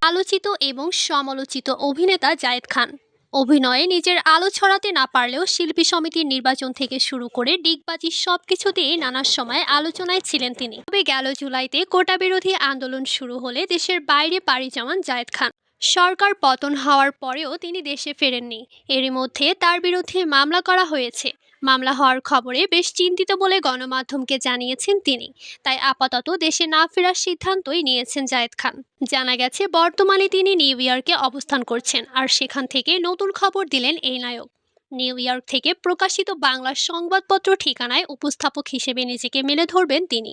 আলোচিত এবং সমালোচিত অভিনেতা জায়েদ খান। অভিনয়ে নিজের আলো ছড়াতে না পারলেও শিল্পী সমিতির নির্বাচন থেকে শুরু করে ডিগবাজি সবকিছুতেই নানা সময় আলোচনায় ছিলেন তিনি। তবে গেল জুলাইতে কোটা বিরোধী আন্দোলন শুরু হলে দেশের বাইরে পাড়ি জমান জায়েদ খান। সরকার পতন হওয়ার পরেও তিনি দেশে ফেরেননি। এরই মধ্যে তার বিরুদ্ধে মামলা করা হয়েছে। মামলা হওয়ার খবরে বেশ চিন্তিত বলে গণমাধ্যমকে জানিয়েছেন তিনি। তাই আপাতত দেশে না ফেরার সিদ্ধান্তই নিয়েছেন জায়েদ খান। জানা গেছে, বর্তমানে তিনি নিউ ইয়র্কে অবস্থান করছেন আর সেখান থেকে নতুন খবর দিলেন এই নায়ক। নিউ ইয়র্ক থেকে প্রকাশিত বাংলা সংবাদপত্র ঠিকানায় উপস্থাপক হিসেবে নিজেকে মেলে ধরবেন তিনি।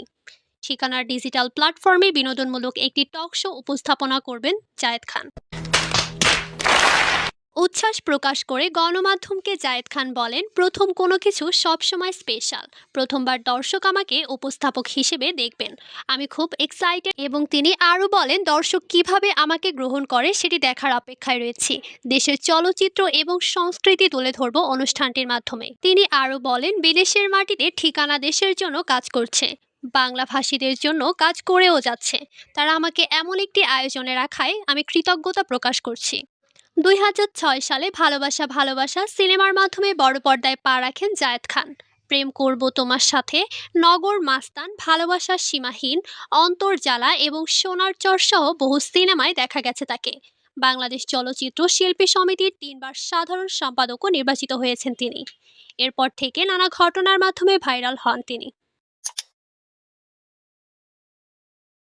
ঠিকানার ডিজিটাল প্ল্যাটফর্মে বিনোদনমূলক একটি টক শো উপস্থাপনা করবেন জায়েদ খান। উচ্ছ্বাস প্রকাশ করে গণমাধ্যমকে জায়েদ খান বলেন, প্রথম কোনো কিছু সবসময় স্পেশাল প্রথমবার দর্শক আমাকে উপস্থাপক হিসেবে দেখবেন। আমি খুব এক্সাইটেড এবং তিনি আরও বলেন, দর্শক কীভাবে আমাকে গ্রহণ করে সেটি দেখার অপেক্ষায় রয়েছি। দেশের চলচ্চিত্র এবং সংস্কৃতি তুলে ধরব অনুষ্ঠানটির মাধ্যমে তিনি আরও বলেন, বিদেশের মাটিতে ঠিকানা দেশের জন্য কাজ করছে। বাংলা ভাষীদের জন্য কাজ করেও যাচ্ছে। তারা আমাকে এমন একটি আয়োজনে রাখায় আমি কৃতজ্ঞতা প্রকাশ করছি। দুই হাজার ছয় সালে ভালোবাসা ভালোবাসা সিনেমার মাধ্যমে বড় পর্দায় পা রাখেন জায়েদ খান। প্রেম করব তোমার সাথে, নগর মাস্তান, ভালোবাসার সীমাহীন অন্তর্জালা এবং সোনার চর সহ বহু সিনেমায় দেখা গেছে তাকে। বাংলাদেশ চলচ্চিত্র শিল্পী সমিতির তিনবার সাধারণ সম্পাদকও নির্বাচিত হয়েছেন তিনি। এরপর থেকে নানা ঘটনার মাধ্যমে ভাইরাল হন তিনি।